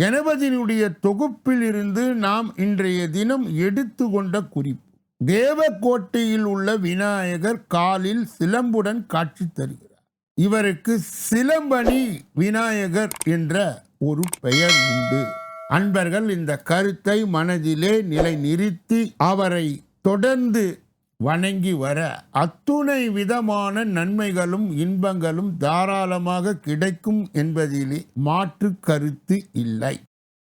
கணபதியினுடைய தொகுப்பில் இருந்து நாம் இன்றைய தினம் எடுத்துக்கொண்ட குறிப்பு. தேவக்கோட்டையில் உள்ள விநாயகர் காலில் சிலம்புடன் காட்சி தருகிறார். இவருக்கு சிலம்பணி விநாயகர் என்ற ஒரு பெயர் உண்டு. அன்பர்கள் இந்த கருத்தை மனதிலே நிலை நிறுத்தி அவரை தொடர்ந்து வணங்கி வர அத்துணை விதமான நன்மைகளும் இன்பங்களும் தாராளமாக கிடைக்கும் என்பதிலே மாற்று கருத்து இல்லை.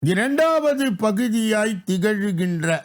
இரண்டாவது பகுதியாய் திகழ்கின்ற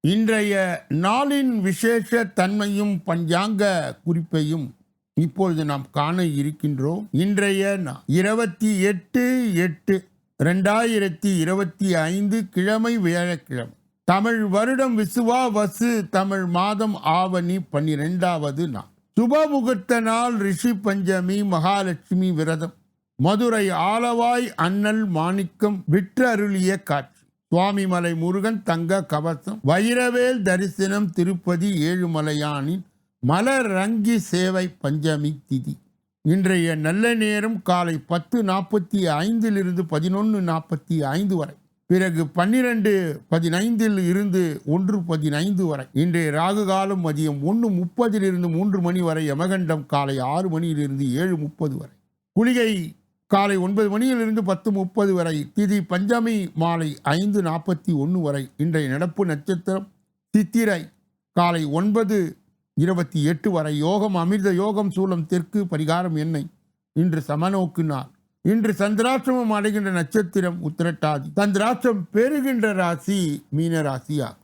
இன்றைய நாளின் விசேஷ தன்மையும் பஞ்சாங்க குறிப்பையும் இப்பொழுது நாம் காண இருக்கின்றோம். இன்றைய நா- இருபத்தி எட்டு எட்டு ரெண்டாயிரத்தி இருபத்தி ஐந்து கிழமை வியாழக்கிழமை. தமிழ் வருடம் விசுவா வசு தமிழ் மாதம் ஆவணி பன்னிரெண்டாவது நாள். சுப முகூர்த்த நாள் ரிஷி பஞ்சமி மகாலட்சுமி விரதம். மதுரை ஆலவாய் அண்ணல் மாணிக்கம் விற்று அருளிய காட்சி. சுவாமிமலை முருகன் தங்க கவசம். வைரவேல் தரிசனம் திருப்பதி ஏழுமலையானின் மலர் ரங்கி சேவை பஞ்சமி திதி. இன்றைய நல்ல நேரம் காலை பத்து நாற்பத்தி ஐந்திலிருந்து பதினொன்று நாற்பத்தி ஐந்து வரை. பிறகு பன்னிரண்டு பதினைந்தில் இருந்து ஒன்று பதினைந்து வரை. இன்றைய ராகு காலம் மதியம் ஒன்று முப்பதிலிருந்து மூன்று மணி வரை யமகண்டம் காலை ஆறு மணியிலிருந்து ஏழு முப்பது வரை. குளிகை காலை ஒன்பது மணியிலிருந்து பத்து முப்பது வரை திதி பஞ்சமி மாலை ஐந்து நாற்பத்தி ஒன்று வரை. இன்றைய நடப்பு நட்சத்திரம் சித்திரை காலை ஒன்பது இருபத்தி எட்டு வரை. யோகம் அமிர்த யோகம் சூலம் தெற்கு பரிகாரம் என்னை இன்று சமநோக்கு நாள். இன்று சந்திராசிரமம் அடைகின்ற நட்சத்திரம் உத்திரட்டாதி. சந்திராஷ்டிரம் பெறுகின்ற ராசி மீன ராசியாகும்.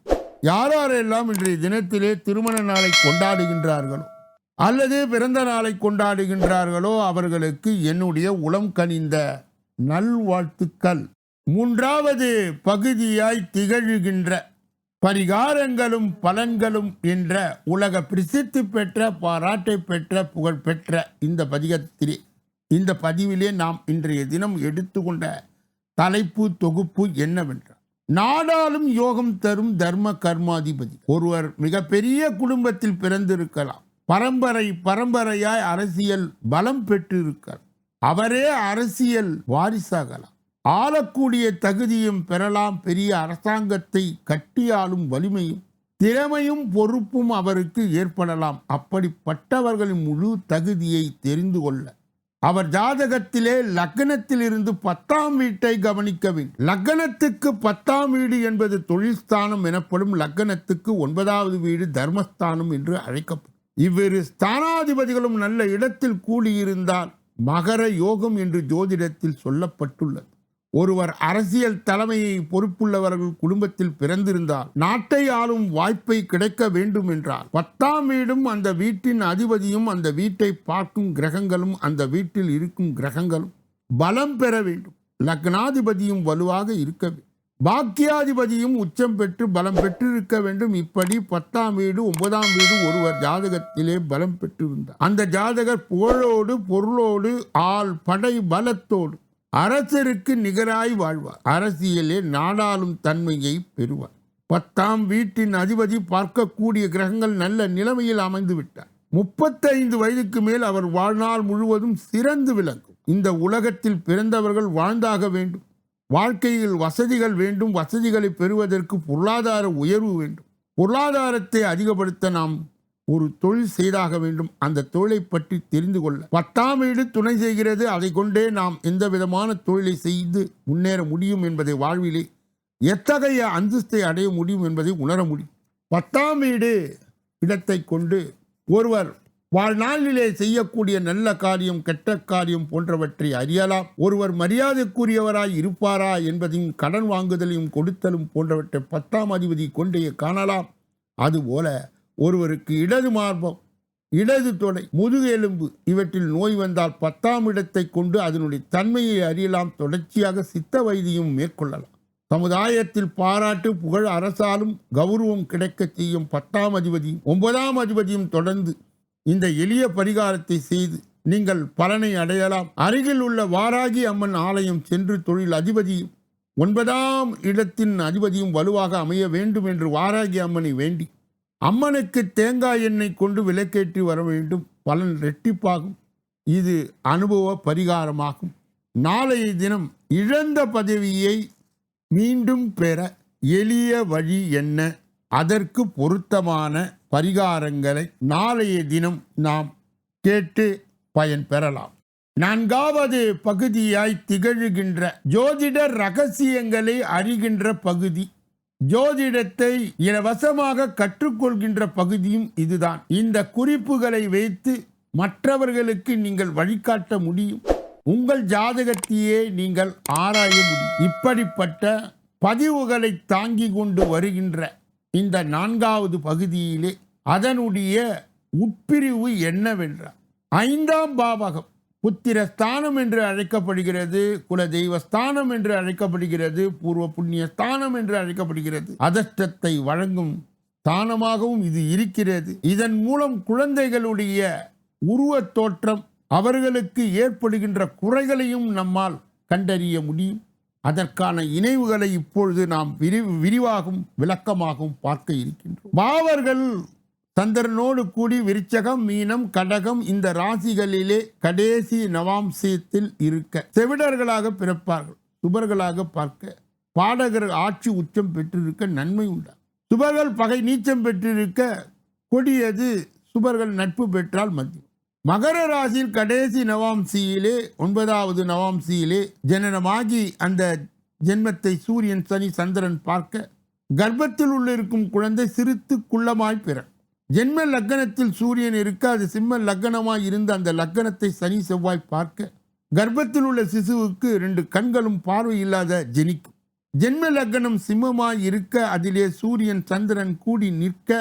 யாரெல்லாம் இன்றைய தினத்திலே திருமண நாளை கொண்டாடுகின்றார்களோ அல்லது பிறந்த நாளை கொண்டாடுகின்றார்களோ அவர்களுக்கு என்னுடைய உளம் கனிந்த நல்வாழ்த்துக்கள். மூன்றாவது பகுதியாய் திகழ்கின்ற பரிகாரங்களும் பலன்களும் என்ற உலக பிரசித்தி பெற்ற பாராட்டை பெற்ற புகழ் பெற்ற இந்த பதிகத்திலே இந்த பதிவிலே நாம் இன்றைய தினம் எடுத்துக்கொண்ட தலைப்பு தொகுப்பு என்னவென்றால் நாடாளும் யோகம் தரும் தர்ம கர்மாதிபதி. ஒருவர் மிகப்பெரிய குடும்பத்தில் பிறந்திருக்கலாம். பரம்பரை பரம்பரையாய் அரசியல் பலம் பெற்றிருக்கலாம். அவரே அரசியல் வாரிசாகலாம். ஆளக்கூடிய தகுதியும் பெறலாம். பெரிய அரசாங்கத்தை கட்டியாளும் வலிமையும் திறமையும் பொறுப்பும் அவருக்கு ஏற்படலாம். அப்படிப்பட்டவர்களின் முழு தகுதியை தெரிந்து கொள்ள அவர் ஜாதகத்திலே லக்னத்தில் இருந்து பத்தாம் வீட்டை கவனிக்க வேண்டும் லக்னத்துக்கு பத்தாம் வீடு என்பது தொழில்ஸ்தானம் எனப்படும் லக்னத்துக்கு ஒன்பதாவது வீடு தர்மஸ்தானம் என்று அழைக்கப்படும். இவ்விரு ஸ்தானாதிபதிகளும் நல்ல இடத்தில் கூடியிருந்தால் மகர யோகம் என்று ஜோதிடத்தில் சொல்லப்பட்டுள்ளது. ஒருவர் அரசியல் தலைமையை பொறுப்புள்ளவர்கள் குடும்பத்தில் பிறந்திருந்தால் நாட்டை ஆளும் வாய்ப்பை கிடைக்க வேண்டும் என்றால் பத்தாம் வீடும் அந்த வீட்டின் அதிபதியும் அந்த வீட்டை பார்க்கும் கிரகங்களும் அந்த வீட்டில் இருக்கும் கிரகங்களும் பலம் பெற வேண்டும். லக்னாதிபதியும் வலுவாக இருக்க வேண்டும். பாக்கியாதிபதியும் உச்சம் பெற்று பலம் பெற்றிருக்க வேண்டும். இப்படி பத்தாம் வீடு ஒன்பதாம் வீடு ஒருவர் ஜாதகத்திலே பலம் பெற்றிருந்தார். அந்த ஜாதகர் புகழோடு பொருளோடு ஆள் படை பலத்தோடு அரசருக்கு நிகராய் வாழ்வார். அரசியலே நாடாளும் தன்மையை பெறுவார். பத்தாம் வீட்டின் அதிபதி பார்க்கக்கூடிய கிரகங்கள் நல்ல நிலைமையில் அமைந்து விட்டார். முப்பத்தைந்து வயதுக்கு மேல் அவர் வாழ்நாள் முழுவதும் சிறந்து விளங்கும். இந்த உலகத்தில் பிறந்தவர்கள் வாழ்ந்தாக வேண்டும். வாழ்க்கையில் வசதிகள் வேண்டும். வசதிகளை பெறுவதற்கு பொருளாதார உயர்வு வேண்டும். பொருளாதாரத்தை அதிகப்படுத்த நாம் ஒரு தொழில் செய்தாக வேண்டும். அந்த தொழிலை பற்றி தெரிந்து கொள்ள. பத்தாம் வீடு துணை செய்கிறது. அதை கொண்டே நாம் எந்த விதமான தொழிலை செய்து முன்னேற முடியும் என்பதை வாழ்விலே எத்தகைய அந்தஸ்தை அடைய முடியும் என்பதை உணர முடியும். பத்தாம் வீடு இடத்தை கொண்டு ஒருவர் வாழ்நாளிலே செய்யக்கூடிய நல்ல காரியம் கெட்ட காரியம் போன்றவற்றை அறியலாம். ஒருவர் மரியாதைக்குரியவராய் இருப்பாரா என்பதையும் கடன் வாங்குதலையும் கொடுத்தலும் போன்றவற்றை பத்தாம் அதிபதி கொண்டே காணலாம். அதுபோல ஒருவருக்கு இடது மார்பம் இடது தொடை முதுகு எலும்பு இவற்றில் நோய் வந்தால் பத்தாம் இடத்தை கொண்டு அதனுடைய தன்மையை அறியலாம். தொடர்ச்சியாக சித்த வைத்தியம் மேற்கொள்ளலாம். சமுதாயத்தில் பாராட்டு புகழ் அரசாலும் கௌரவம் கிடைக்கச் செய்யும் பத்தாம் அதிபதியும் ஒன்பதாம் அதிபதியும் தொடர்ந்து இந்த எளிய பரிகாரத்தை செய்து நீங்கள் பலனை அடையலாம். அருகில் உள்ள வாராகி அம்மன் ஆலயம் சென்று தொழில் அதிபதியும் ஒன்பதாம் இடத்தின் அதிபதியும் வலுவாக அமைய வேண்டும் என்று வாராகி அம்மனை வேண்டி அம்மனுக்கு தேங்காய் எண்ணெய் கொண்டு விளக்கேற்றி வர வேண்டும். பலன் ரெட்டிப்பாகும். இது அனுபவ பரிகாரமாகும். நாளைய தினம் இழந்த பதவியை மீண்டும் பெற எளிய வழி என்ன? அதற்கு பொருத்தமான பரிகாரங்களை நாளைய தினம் நாம் கேட்டு பயன் பெறலாம். நான்காவது பகுதியாய் திகழ்கின்ற ஜோதிட ரகசியங்களை அறிகின்ற பகுதி ஜோதிடத்தை இலவசமாக கற்றுக்கொள்கின்ற பகுதியும் இதுதான். இந்த குறிப்புகளை வைத்து மற்றவர்களுக்கு நீங்கள் வழிகாட்ட முடியும். உங்கள் ஜாதகத்தையே நீங்கள் ஆராய முடியும். இப்படிப்பட்ட பதிவுகளை தாங்கி கொண்டு வருகின்ற இந்த நான்காவது பகுதியிலே அதனுடைய உட்பிரிவு என்னவென்றால் ஐந்தாம் பாவகம். புத்திரஸ்தானம் என்று அழைக்கப்படுகிறது குல தெய்வஸ்தானம் என்று அழைக்கப்படுகிறது பூர்வ புண்ணிய ஸ்தானம் என்று அழைக்கப்படுகிறது. அதஷ்டத்தை வழங்கும் ஸ்தானமாகவும் இது இருக்கிறது. இதன் மூலம் குழந்தைகளுடைய உருவத் தோற்றம் அவர்களுக்கு ஏற்படுகின்ற குறைகளையும் நம்மால் கண்டறிய முடியும். அதற்கான இணைவுகளை இப்பொழுது நாம் விரி விரிவாகவும் விளக்கமாகவும் பார்க்க இருக்கின்றோம். பாவர்கள் சந்திரனோடு கூடி விருச்சகம் மீனம் கடகம் இந்த ராசிகளிலே கடைசி நவாம்சத்தில் இருக்க செவிடர்களாக பிறப்பார்கள். சுபர்களாக பார்க்க பாடகர் ஆட்சி உச்சம் பெற்றிருக்க நன்மை உண்டா? சுபர்கள் பகை நீச்சம் பெற்றிருக்க கொடியது சுபர்கள் நட்பு பெற்றால் மதியம் மகர ராசியில் கடைசி நவாம்சியிலே ஒன்பதாவது நவாம்சியிலே ஜனனமாகி அந்த ஜென்மத்தை சூரியன் சனி சந்திரன் பார்க்க கர்ப்பத்தில் உள்ள இருக்கும் குழந்தை சிரித்து குள்ளமாய் பிற ஜென்ம லக்கணத்தில் சூரியன் இருக்க? அது சிம்ம லக்னமாக இருந்த அந்த லக்கணத்தை சனி செவ்வாய் பார்க்க. கர்ப்பத்தில் உள்ள சிசுவுக்கு ரெண்டு கண்களும் பார்வை இல்லாத ஜெனிக்கும். ஜென்ம லக்கணம் சிம்மமாய் இருக்க அதிலே சூரியன் சந்திரன் கூடி நிற்க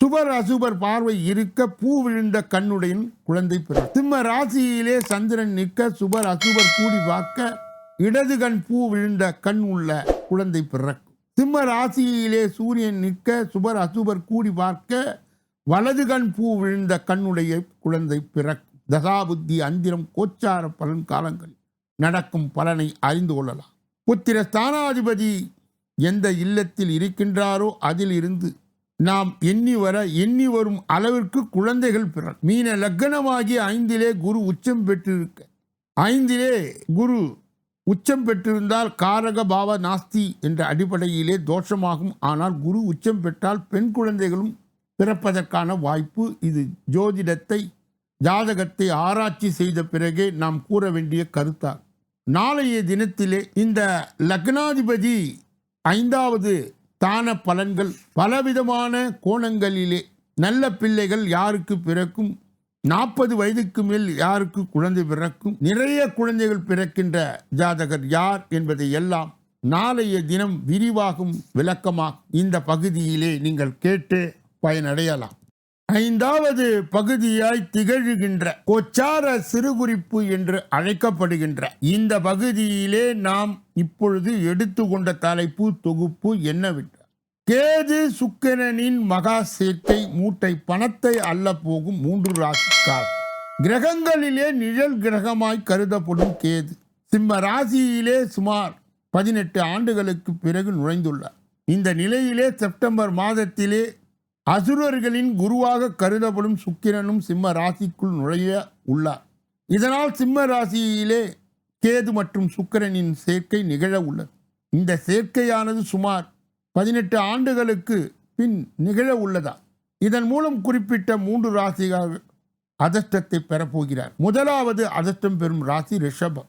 சுபர் அசுபர் பார்வை இருக்க பூ விழுந்த கண்ணுடையின் குழந்தை பிற சிம்ம ராசியிலே சந்திரன் நிற்க சுபர் அசுபர் கூடி பார்க்க இடது கண் பூ விழுந்த கண் உள்ள குழந்தை பிறக்கும். சிம்ம ராசியிலே சூரியன் நிற்க சுபர் அசுபர் கூடி பார்க்க வலது கண் பூ விழுந்த கண்ணுடைய குழந்தை பிறக்கும் தசாபுத்தி அந்திரம் கோச்சார பலன் காலங்களில் நடக்கும் பலனை அறிந்து கொள்ளலாம். புத்திர ஸ்தானாதிபதி எந்த இல்லத்தில் இருக்கின்றாரோ அதில் இருந்து நாம் எண்ணி வர எண்ணி வரும் அளவிற்கு குழந்தைகள் பிறர். மீன லக்னமாகி ஐந்திலே குரு உச்சம் பெற்றிருக்க ஐந்திலே குரு உச்சம் பெற்றிருந்தால் காரக பாவ நாஸ்தி என்ற அடிப்படையிலே தோஷமாகும். ஆனால் குரு உச்சம் பெற்றால் பெண் குழந்தைகளும் பிறப்பதற்கான வாய்ப்பு இது. ஜோதிடத்தை ஜாதகத்தை ஆராய்ச்சி செய்த பிறகே நாம் கூற வேண்டிய கருத்தார் நாளைய தினத்திலே இந்த லக்னாதிபதி ஐந்தாவது தான பலன்கள் பலவிதமான கோணங்களிலே நல்ல பிள்ளைகள் யாருக்கு பிறக்கும்? நாற்பது வயதுக்கு மேல் யாருக்கு குழந்தை பிறக்கும்? நிறைய குழந்தைகள் பிறக்கின்ற ஜாதகர் யார் என்பதை எல்லாம் நாளைய தினம் விரிவாகும் விளக்கமாக இந்த பகுதியிலே நீங்கள் கேட்டு பயனடையலாம். ஐந்தாவது பகுதியாய் திகழ்கின்ற கொச்சார சிறுகுறிப்பு என்று அழைக்கப்படுகின்ற இந்த பகுதியிலே நாம் இப்பொழுது எடுத்துக்கொண்ட தலைப்பு தொகுப்பு என்னவென்றால் கேது சுக்கிரனின் மகா சேர்க்கை மூட்டை பணத்தை அல்ல போகும் மூன்று ராசிக்கார் கிரகங்களிலே நிழல் கிரகமாய் கருதப்படும் கேது சிம்ம ராசியிலே சுமார் பதினெட்டு ஆண்டுகளுக்கு பிறகு நுழைந்துள்ளார். இந்த நிலையிலே செப்டம்பர் மாதத்திலே அசுரர்களின் குருவாக கருதப்படும் சுக்கிரனும் சிம்ம ராசிக்குள் நுழைய உள்ளார். இதனால் சிம்ம ராசியிலே கேது மற்றும் சுக்கிரனின் சேர்க்கை நிகழ உள்ளது. இந்த சேர்க்கையானது சுமார் பதினெட்டு ஆண்டுகளுக்கு பின் நிகழ உள்ளதா இதன் மூலம் குறிப்பிட்ட மூன்று ராசிகள் அதிர்ஷ்டத்தை பெறப்போகிறார். முதலாவது அதிர்ஷ்டம் பெறும் ராசி ரிஷபம்.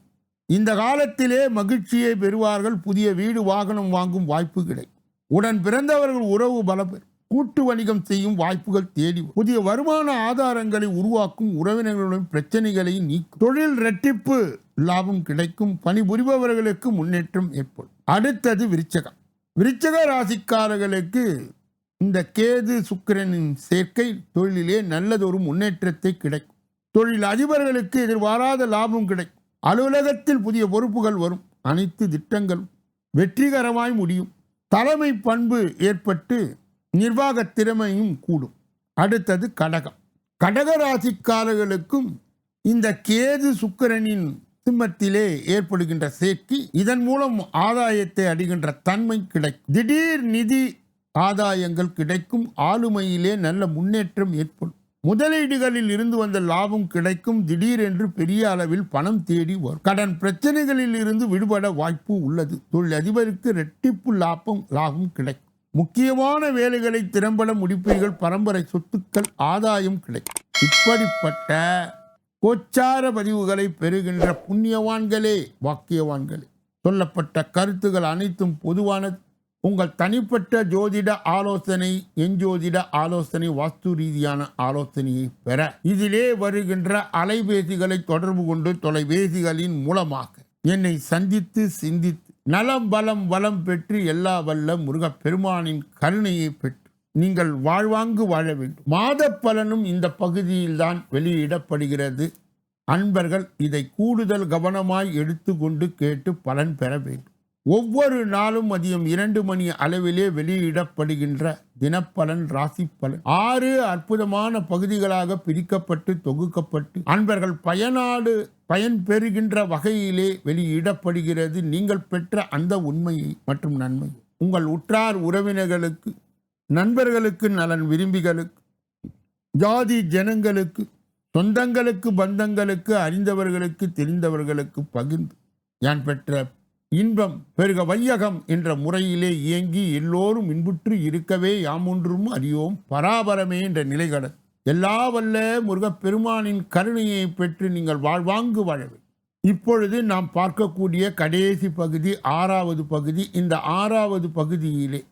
இந்த காலத்திலே மகிழ்ச்சியை பெறுவார்கள் புதிய வீடு வாகனம் வாங்கும் வாய்ப்பு கிடை உடன் பிறந்தவர்கள் உறவு பலப்பெறும். கூட்டு வணிகம் செய்யும் வாய்ப்புகள் தேடி புதிய வருமான ஆதாரங்களை உருவாக்கும் உறவினர்களுடன் பிரச்சனைகளை நீக்கும். தொழில் இரட்டிப்பு லாபம் கிடைக்கும் பணிபுரிபவர்களுக்கு முன்னேற்றம் ஏற்படும். அடுத்தது விருச்சகம். விருச்சக ராசிக்காரர்களுக்கு இந்த கேது சுக்கிரனின் சேர்க்கை தொழிலிலே நல்லதொரு முன்னேற்றத்தை கிடைக்கும். தொழில் அதிபர்களுக்கு எதிர்பாராத லாபம் கிடைக்கும். அலுவலகத்தில் புதிய பொறுப்புகள் வரும். அனைத்து திட்டங்களும் வெற்றிகரமாய் முடியும். தலைமை பண்பு ஏற்பட்டு நிர்வாக திறமையும் கூடும். அடுத்தது கடகம். கடக ராசிக்காரர்களுக்கும் இந்த கேது சுக்கரனின் சிம்மத்திலே ஏற்படுகின்ற சேர்க்கை இதன் மூலம் ஆதாயத்தை அடைகின்ற தன்மை கிடைக்கும். திடீர் நிதி ஆதாயங்கள் கிடைக்கும். ஆளுமையிலே நல்ல முன்னேற்றம் ஏற்படும். முதலீடுகளில் இருந்து வந்த லாபம் கிடைக்கும். திடீரென்று பெரிய அளவில் பணம் தேடி வரும். கடன் பிரச்சனைகளில் இருந்து விடுபட வாய்ப்பு உள்ளது. தொழில் அதிபருக்கு ரெட்டிப்பு லாபம் லாபம் கிடைக்கும். முக்கியமான வேலைகளை திறம்பட முடிப்பீர்கள். பரம்பரை சொத்துக்கள் ஆதாயம் கிடைக்கும். இப்படிப்பட்ட கோச்சார பதிவுகளை பெறுகின்ற புண்ணியவான்களே வாக்கியவான்களே சொல்லப்பட்ட கருத்துகள் அனைத்தும் பொதுவான உங்கள் தனிப்பட்ட ஜோதிட ஆலோசனை எஞ்சோதிட ஆலோசனை வாஸ்து ரீதியான ஆலோசனையை பெற. இதிலே வருகின்ற அலைபேசிகளை தொடர்பு கொண்டு தொலைபேசிகளின் மூலமாக என்னை சந்தித்து சிந்தித்து நலம் பலம் வளம் பெற்று எல்லா வல்ல முருகப் பெருமானின் கருணையை பெற்று நீங்கள் வாழ்வாங்கு வாழ வேண்டும். மாத பலனும் இந்த பகுதியில்தான் வெளியிடப்படுகிறது. அன்பர்கள் இதை கூடுதல் கவனமாய் எடுத்துக்கொண்டு கேட்டு பலன் பெற வேண்டும். ஒவ்வொரு நாளும் மதியம் இரண்டு மணி அளவிலே வெளியிடப்படுகின்ற தினப்பலன் ராசி பலன் ஆறு அற்புதமான பகுதிகளாக பிரிக்கப்பட்டு தொகுக்கப்பட்டு அன்பர்கள் பயனாடு பயன் பெறுகின்ற வகையிலே வெளியிடப்படுகிறது. நீங்கள் பெற்ற அந்த உண்மையை மற்றும் நன்மை. உங்கள் உற்றார் உறவினர்களுக்கு நண்பர்களுக்கு நலன் விரும்பிகளுக்கு ஜாதி ஜனங்களுக்கு சொந்தங்களுக்கு பந்தங்களுக்கு அறிந்தவர்களுக்கு தெரிந்தவர்களுக்கு பகிர்ந்து நான் பெற்ற இன்பம் பெருக வையகம் என்ற முறையிலே இயங்கி எல்லோரும் இன்புற்று இருக்கவே யாமொன்றும் அறியோம் பராபரமே என்ற நிலைகள. எல்லா வல்ல முருகப் பெருமானின் கருணையை பெற்று நீங்கள் வாழ்வாங்கு வாழவே இப்பொழுது நாம் பார்க்கக்கூடிய கடைசி பகுதி ஆறாவது பகுதி. இந்த ஆறாவது பகுதியிலே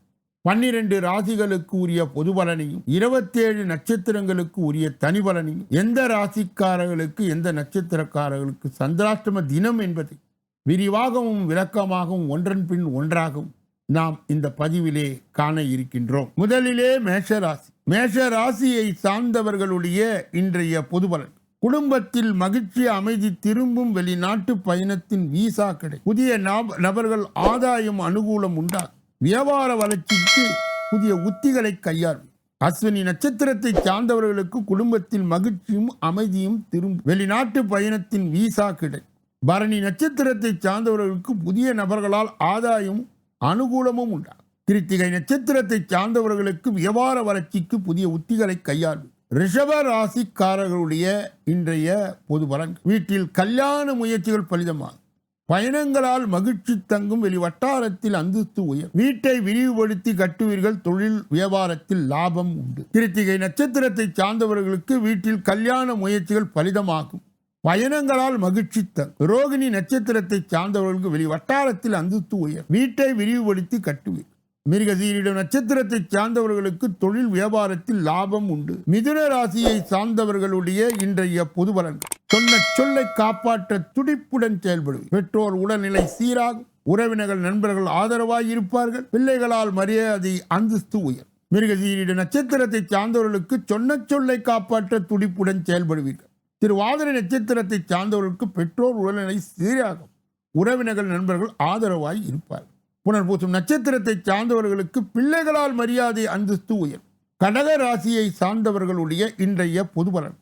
பன்னிரண்டு ராசிகளுக்கு உரிய பொது பலனையும் இருபத்தேழு நட்சத்திரங்களுக்கு உரிய தனி பலனையும் எந்த ராசிக்காரர்களுக்கு எந்த நட்சத்திரக்காரர்களுக்கு சந்திராஷ்டம தினம் என்பதை விரிவாகவும் விளக்கமாகவும் ஒன்றன் பின் ஒன்றாகவும் நாம் இந்த பதிவிலே காண இருக்கின்றோம். முதலிலே மேஷராசி. மேஷராசியை சார்ந்தவர்களுடைய இன்றைய பொதுபலன். குடும்பத்தில் மகிழ்ச்சி அமைதி திரும்பும் வெளிநாட்டு பயணத்தின் வீசா கிடை. புதிய நப- நபர்கள் ஆதாயம் அனுகூலம் உண்டாகும். வியாபார வளர்ச்சிக்கு புதிய உத்திகளை கையாளும் அஸ்வினி நட்சத்திரத்தை சார்ந்தவர்களுக்கு குடும்பத்தில் மகிழ்ச்சியும் அமைதியும் திரும்பும். வெளிநாட்டு பயணத்தின் வீசா கிடை. பரணி நட்சத்திரத்தை சார்ந்தவர்களுக்கு புதிய நபர்களால் ஆதாயம் அனுகூலமும் உண்டாகும் கிருத்திகை நட்சத்திரத்தை சார்ந்தவர்களுக்கு வியாபார வளர்ச்சிக்கு புதிய உத்திகளை கையாளும் ரிஷப ராசிக்காரர்களுடைய இன்றைய பொது பலன். வீட்டில் கல்யாண முயற்சிகள் பலிதமாகும். பயணங்களால் மகிழ்ச்சி தங்கும் வெளி வட்டாரத்தில் அந்தஸ்து உயர். வீட்டை விரிவுபடுத்தி கட்டுவீர்கள் தொழில் வியாபாரத்தில் லாபம் உண்டு. கிருத்திகை நட்சத்திரத்தை சார்ந்தவர்களுக்கு வீட்டில் கல்யாண முயற்சிகள் பலிதமாகும். பயணங்களால் மகிழ்ச்சி தரும் ரோகிணி நட்சத்திரத்தை சார்ந்தவர்களுக்கு வெளி வட்டாரத்தில் அந்தஸ்து உயர். வீட்டை விரிவுபடுத்தி கட்டுவீர் மிருகசீரிட நட்சத்திரத்தை சார்ந்தவர்களுக்கு தொழில் வியாபாரத்தில் லாபம் உண்டு. மிதுன ராசியை சார்ந்தவர்களுடைய இன்றைய பொது பலன்கள். சொன்ன சொல்லை காப்பாற்ற துடிப்புடன் செயல்படும் பெற்றோர் உடல்நிலை சீராகும். உறவினர்கள் நண்பர்கள் ஆதரவாய் இருப்பார்கள். பிள்ளைகளால் மரியாதை அந்தஸ்து உயர். மிருகசீரிட நட்சத்திரத்தை சார்ந்தவர்களுக்கு சொன்ன சொல்லை காப்பாற்ற துடிப்புடன் செயல்படுவீர்கள். திருவாதிரை நட்சத்திரத்தை சார்ந்தவர்களுக்கு பெற்றோர் உடல்நிலை சீராகும். உறவினர்கள் நண்பர்கள் ஆதரவாய் இருப்பார் புனர்பூசம் நட்சத்திரத்தை சார்ந்தவர்களுக்கு பிள்ளைகளால் மரியாதை அந்தஸ்து உயர் கடக ராசியை சார்ந்தவர்களுடைய இன்றைய பொதுபலன்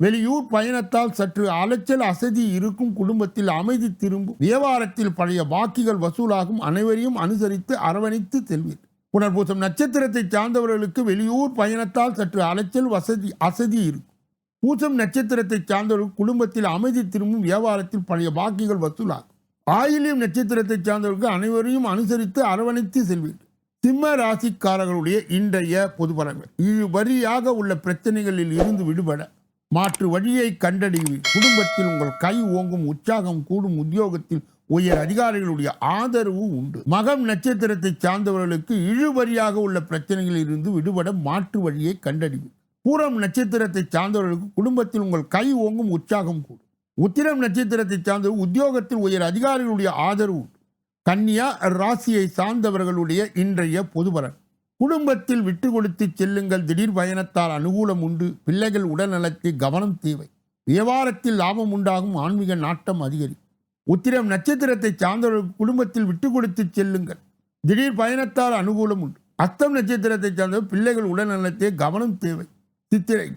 வெளியூர் பயணத்தால் சற்று அலைச்சல் அசதி இருக்கும் குடும்பத்தில் அமைதி திரும்பும். வியாபாரத்தில் பழைய பாக்கிகள் வசூலாகும். அனைவரையும் அனுசரித்து அரவணைத்து செல்வீர். புனர்பூசம் நட்சத்திரத்தை சார்ந்தவர்களுக்கு வெளியூர் பயணத்தால் சற்று அலைச்சல் வசதி அசதி இருக்கும். பூசம் நட்சத்திரத்தை சார்ந்தவர்கள் குடும்பத்தில் அமைதி திரும்பும் வியாபாரத்தில் பழைய பாக்கிகள் வசூலாகும். ஆயிலியம் நட்சத்திரத்தை சார்ந்தவர்கள் அனைவரையும் அனுசரித்து அரவணைத்து செல்வீர்கள். சிம்ம ராசிக்காரர்களுடைய இன்றைய பொது பலன்கள் வரியாக உள்ள பிரச்சனைகளில் இருந்து விடுபட மாற்று வழியை கண்டறிவீர் குடும்பத்தில் உங்கள் கை ஓங்கும் உற்சாகம் கூடும் உத்தியோகத்தில் உயர் அதிகாரிகளுடைய ஆதரவு உண்டு. மகம் நட்சத்திரத்தை சார்ந்தவர்களுக்கு இழுவரியாக உள்ள பிரச்சனைகளில் இருந்து விடுபட மாற்று வழியை கண்டறிவீர் பூரம் நட்சத்திரத்தை சார்ந்தவர்களுக்கு குடும்பத்தில் உங்கள் கை ஓங்கும் உற்சாகம் கூடும். உத்திரம் நட்சத்திரத்தை சார்ந்த உத்தியோகத்தில் உயர் அதிகாரிகளுடைய ஆதரவு உண்டு. கன்னியா ராசியை சார்ந்தவர்களுடைய இன்றைய பொதுபலன் குடும்பத்தில் விட்டு கொடுத்து செல்லுங்கள் திடீர் பயணத்தால் அனுகூலம் உண்டு பிள்ளைகள் உடல்நலத்தை கவனம் தேவை. வியாபாரத்தில் லாபம் உண்டாகும் ஆன்மீக நாட்டம் அதிகரிக்கும். உத்திரம் நட்சத்திரத்தை சார்ந்தவர்களுக்கு குடும்பத்தில் விட்டு கொடுத்து செல்லுங்கள் திடீர் பயணத்தால் அனுகூலம் உண்டு. அஸ்தம் நட்சத்திரத்தை சார்ந்தவர் பிள்ளைகள் உடல்நலத்தை கவனம் தேவை. சித்திரை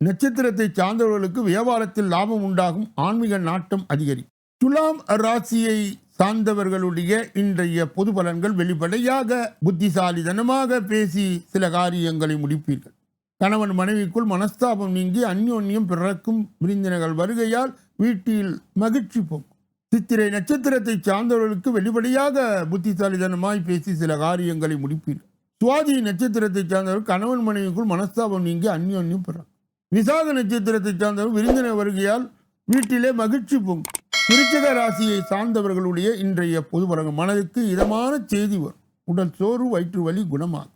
நட்சத்திரத்தை சார்ந்தவர்களுக்கு வியாபாரத்தில் லாபம் உண்டாகும் ஆன்மீக நாட்டம் அதிகரிக்கும். துலாம் ராசியை சார்ந்தவர்களுடைய இன்றைய பொது பலன்கள் வெளிப்படையாக புத்திசாலிதனமாக பேசி சில காரியங்களை முடிப்பீர்கள். கணவன் மனைவிக்குள் மனஸ்தாபம் நீங்கி அந்யோன்யம் பிறக்கும் விருந்தினர்கள் வருகையால் வீட்டில் மகிழ்ச்சி போக்கும் சித்திரை நட்சத்திரத்தை சார்ந்தவர்களுக்கு வெளிப்படையாக புத்திசாலிதனமாய் பேசி சில காரியங்களை முடிப்பீர்கள். சுவாதி நட்சத்திரத்தை சார்ந்தவர் கணவன் மனைவிக்குள் மனஸ்தாபம் நீங்கி அந்யோன்யம் பிறக்கும் விசாக நட்சத்திரத்தை சார்ந்தவர் விருந்தினர் வருகையால் வீட்டிலே மகிழ்ச்சி பொங்கும். விருச்சிக ராசியை சார்ந்தவர்களுடைய இன்றைய பொதுவரங்கம் மனதுக்கு இதமான செய்தி வரும். உடல் சோறு வயிற்று வலி குணமாகும்.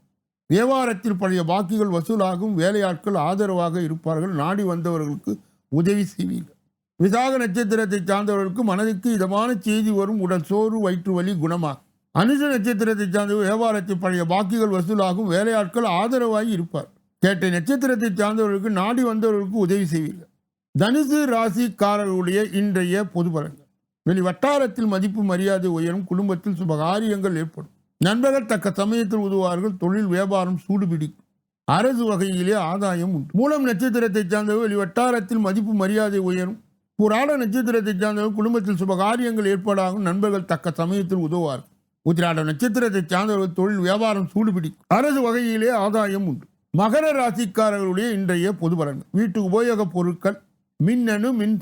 வியாபாரத்தில் பழைய பாக்கிகள் வசூலாகும். வேலையாட்கள் ஆதரவாக இருப்பார்கள். நாடி வந்தவர்களுக்கு உதவி செய்வீர்கள். விசாக நட்சத்திரத்தை சார்ந்தவர்களுக்கு மனதுக்கு இதமான செய்தி வரும். உடல் சோறு வயிற்று வலி குணமாகும். அனுஷ நட்சத்திரத்தை சார்ந்த வியாபாரத்தில் பழைய பாக்கிகள் வசூலாகும். வேலையாட்கள் ஆதரவாகி இருப்பார். கேட்டை நட்சத்திரத்தை சார்ந்தவர்களுக்கு நாடி வந்தவர்களுக்கு உதவி செய்வீர்கள். தனுசு ராசிக்காரர்களுடைய இன்றைய பொது பலன்கள். வெளி வட்டாரத்தில் மதிப்பு மரியாதை உயரும். குடும்பத்தில் சுபகாரியங்கள் ஏற்படும். நண்பர்கள் தக்க சமயத்தில் உதவுவார்கள். தொழில் வியாபாரம் சூடுபிடிக்கும். அரசு வகையிலே ஆதாயம் உண்டு. மூலம் நட்சத்திரத்தை சார்ந்தவர் வெளி வட்டாரத்தில் மதிப்பு மரியாதை உயரும். புராண நட்சத்திரத்தை சார்ந்தவர் குடும்பத்தில் சுபகாரியங்கள் ஏற்பாடாகும். நண்பர்கள் தக்க சமயத்தில் உதவுவார்கள். உத்திராட நட்சத்திரத்தை சார்ந்தவர்கள் தொழில் வியாபாரம் சூடுபிடிக்கும் அரசு வகையிலே ஆதாயம் உண்டு. மகர ராசிக்காரர்களுடைய இன்றைய பொது பலன் வீட்டு உபயோகப் பொருட்கள் மின்னணு மின்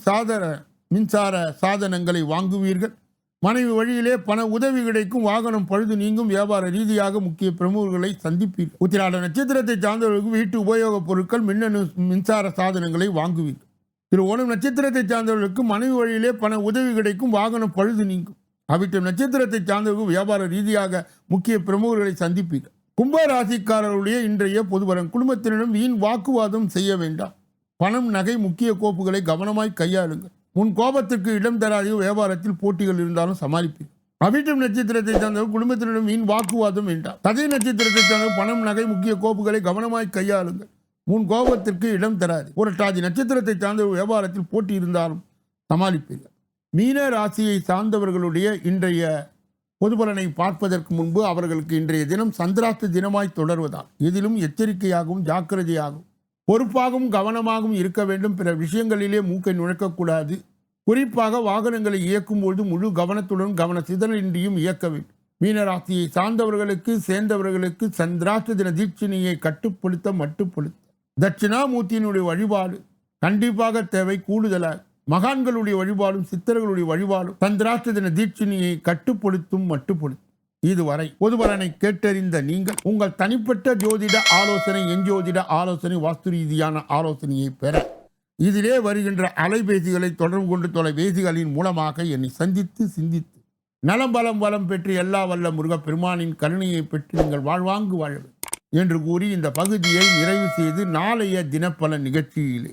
மின்சார சாதனங்களை வாங்குவீர்கள். மனைவி வழியிலே பண உதவி கிடைக்கும் வாகனம் பழுது நீங்கும் வியாபார ரீதியாக முக்கிய பிரமுகர்களை சந்திப்பீர்கள். உத்திராட நட்சத்திரத்தை சார்ந்தவர்களுக்கு வீட்டு உபயோகப் பொருட்கள் மின்னணு மின்சார சாதனங்களை வாங்குவீர்கள். திரு ஓணம் நட்சத்திரத்தை சார்ந்தவர்களுக்கு மனைவி வழியிலே பண உதவி கிடைக்கும் வாகனம் பழுது நீங்கும். அவிட்டம் நட்சத்திரத்தை சார்ந்தவர்கள் வியாபார ரீதியாக முக்கிய பிரமுகர்களை சந்திப்பீர்கள் கும்ப ராசிக்காரர்களுடைய இன்றைய பொதுவரம் குடும்பத்தினரிடம் வீண் வாக்குவாதம் செய்ய வேண்டாம். பணம் நகை முக்கிய கோப்புகளை கவனமாய் கையாளுங்கள். உன் கோபத்திற்கு இடம் தராத வியாபாரத்தில் போட்டிகள் இருந்தாலும் சமாளிப்பீர்கள் அவிட்டம் நட்சத்திரத்தை சார்ந்தவர் குடும்பத்தினரிடம் வீண் வாக்குவாதம் வேண்டாம். ததை நட்சத்திரத்தை சார்ந்தவர் பணம் நகை முக்கிய கோப்புகளை கவனமாய் கையாளுங்கள். உன் கோபத்திற்கு இடம் தராது. புரட்டாதி நட்சத்திரத்தை சார்ந்த வியாபாரத்தில் போட்டி இருந்தாலும் சமாளிப்பீர்கள். மீன ராசியை சார்ந்தவர்களுடைய இன்றைய பொதுபலனை பார்ப்பதற்கு முன்பு அவர்களுக்கு இன்றைய தினம் சந்திராஷ்ட தினமாய் தொடர்வதால் எதிலும் எச்சரிக்கையாகவும் ஜாக்கிரதையாகவும் பொறுப்பாகவும் கவனமாகவும் இருக்க வேண்டும். பிற விஷயங்களிலே மூக்கை நுழைக்கக்கூடாது. குறிப்பாக வாகனங்களை இயக்கும் பொழுது முழு கவனத்துடன் கவன சிதறலின்றியும் இயக்க வேண்டும். மீனராசியை சார்ந்தவர்களுக்கு சேர்ந்தவர்களுக்கு சந்திராஷ்ட தின தீட்சணியை கட்டுப்படுத்த மட்டுப்படுத்த. தட்சிணாமூர்த்தியினுடைய வழிபாடு கண்டிப்பாக தேவை. கூடுதலாக மகான்களுடைய வழிபாடும் சித்தர்களுடைய வழிபாடும் சந்திராஷ்ட தின தீட்சினியை கட்டுப்படுத்தும் மட்டுப்படுத்தும். இதுவரை பொதுபலனை கேட்டறிந்த நீங்கள் உங்கள் தனிப்பட்ட ஜோதிட ஆலோசனை எஞ்சோதிட ஆலோசனை வாஸ்து ரீதியான ஆலோசனையை பெற இதிலே வருகின்ற அலைபேசிகளை தொடர்பு கொண்டு தொலைபேசிகளின் மூலமாக என்னை சந்தித்து சிந்தித்து நலம் பலம் வளம் பெற்று எல்லா வல்ல முருகப்பெருமானின் கருணையை பெற்று நீங்கள் வாழ்வாங்கு வாழ என்று கூறி இந்த பகுதியை நிறைவு செய்து நாளைய தினப்பல நிகழ்ச்சியிலே